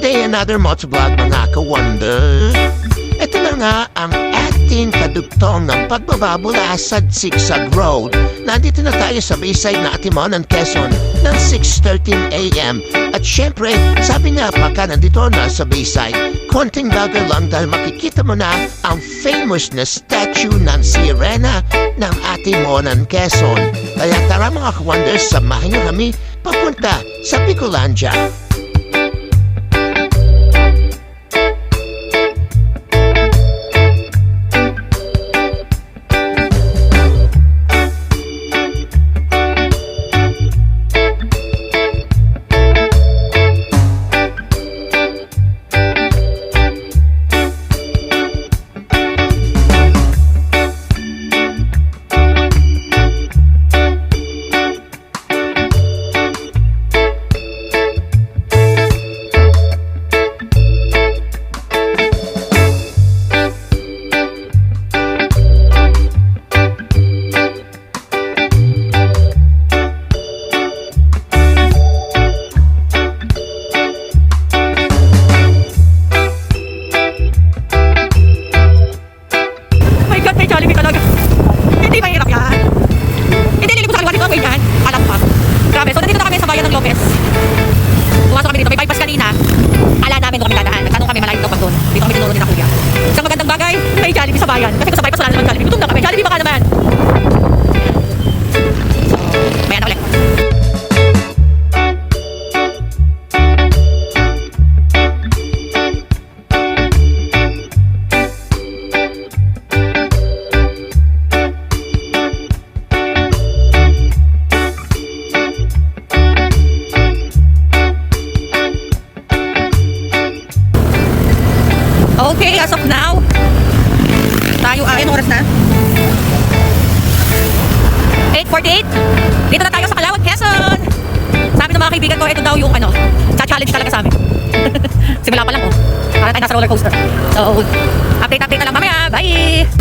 day, another motovlog mga ka-wonder. Ito na nga ang ating kadugtong ng pagbababula sa Zigzag Road. Nandito na tayo sa Bayside na Atimonan, Quezon ng 6.13 a.m. At syempre, sabi nga pagka nandito na sa Bayside, konting bagay lang dahil makikita mo na ang famous na statue ng Sirena ng Atimonan, Quezon. Kaya tara mga ka-wonders, samahan niyo kami papunta sa Bicolandia. Okay, as of now, tayo ay, anong oras na? 8.48. Dito na tayo sa Kalawag, Quezon. Sabi ng mga kaibigan ko, ito daw yung ano, cha-challenge talaga sa amin. Simula pa lang oh. Para tayo nasa roller coaster. So, update, update na lang mamaya. Bye!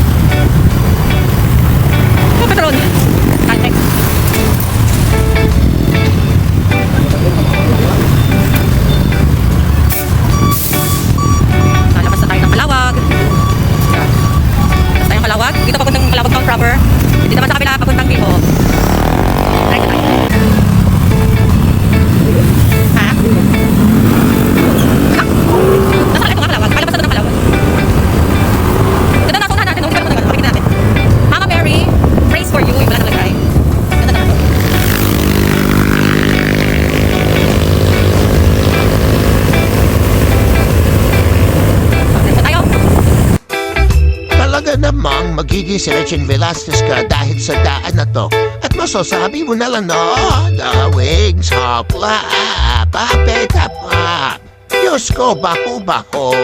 Magiging si Regine Velasquez ka dahil sa daan na to. At masasabi mo na lang no, the wings hopla, papeta pa. Diyos ko, bako-bako.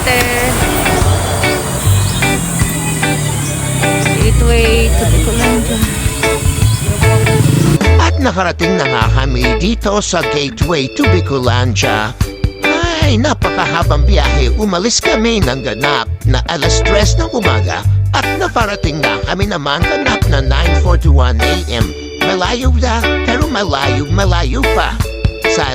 Norte. Gateway to Bicolanja. At nakarating na nga kami dito sa gateway to Bicolandia. Ay, napakahabang biyahe. Umalis kami ng ganap na alas 3 ng umaga at naparating na kami naman ganap na 9.41 a.m. Malayo na, pero malayo, malayo pa. Sa